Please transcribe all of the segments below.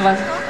was.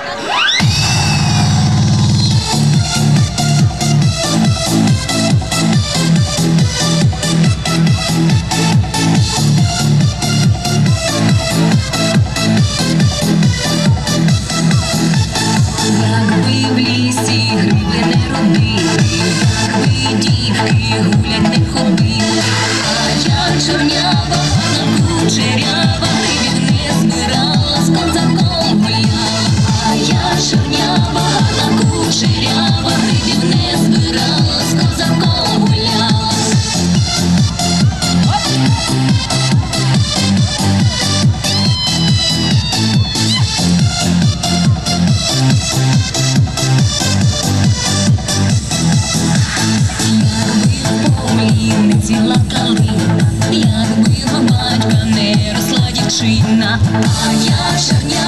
Дівчина, а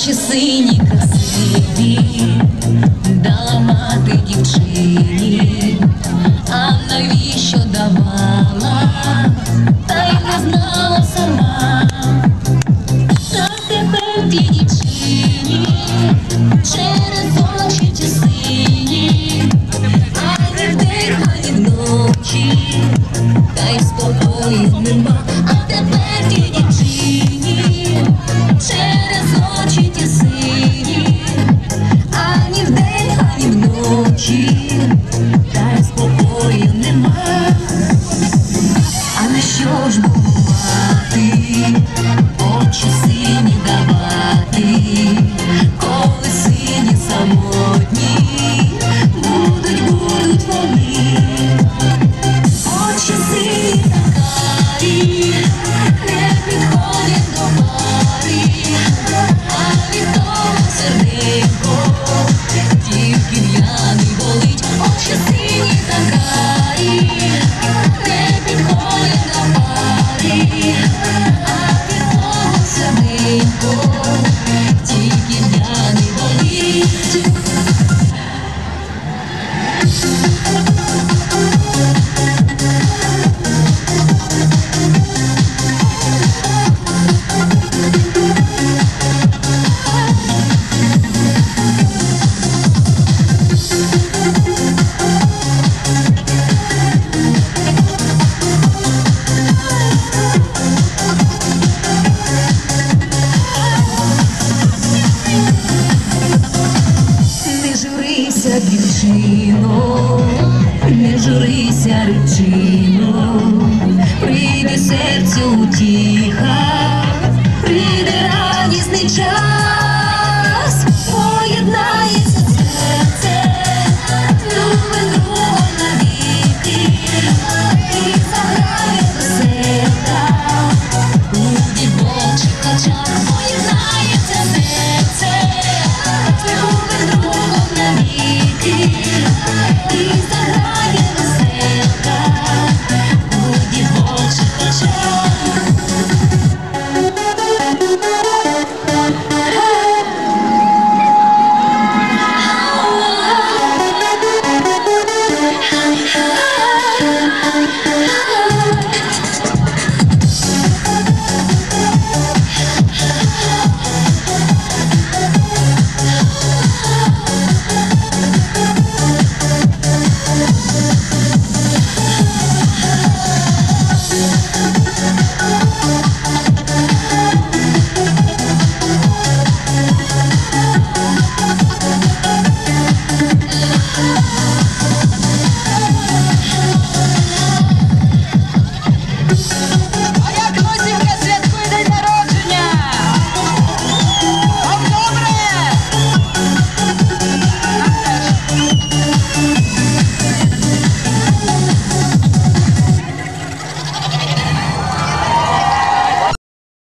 очі сині красиві, дала мати дівчині, а навіщо давала, та й не знала сама, та тепер ті дівчині через очі ті сині, а не вдень, ані вночі, та й спокою немає.